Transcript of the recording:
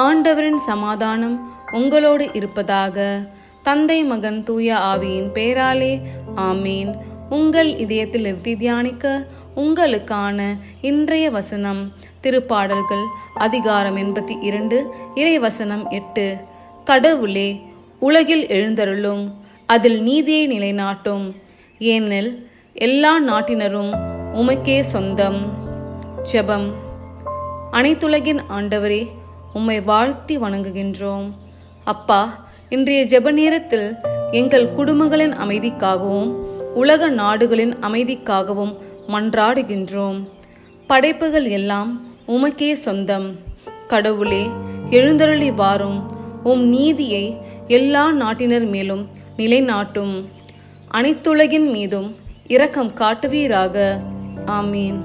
ஆண்டவரின் சமாதானம் உங்களோடு இருப்பதாக தந்தை மகன் தூய ஆவியின் பேராலே ஆமீன். உங்கள் இதயத்தில் நிறுத்தி தியானிக்க உங்களுக்கான இன்றைய வசனம் திருப்பாடல்கள் அதிகாரம் எண்பத்தி இரண்டு இறைவசனம் எட்டு. கடவுளே உலகில் எழுந்தருளும் அதில் நீதியை நிலைநாட்டும். ஏனெனில் எல்லா நாட்டினரும் உமக்கே சொந்தம். ஜெபம். அனைத்துலகின் ஆண்டவரே உம்மை வாழ்த்தி வணங்குகின்றோம். அப்பா இன்றைய ஜெப நேரத்தில் எங்கள் குடும்பங்களின் அமைதிக்காகவும் உலக நாடுகளின் அமைதிக்காகவும் மன்றாடுகின்றோம். படைப்புகள் எல்லாம் உமக்கே சொந்தம். கடவுளே எழுந்தருளி வாரும். உம் நீதியை எல்லா நாட்டினர் மேலும் நிலைநாட்டும். அனைத்துலகின் மீதும் இரக்கம் காட்டுவீராக. ஆமீன்.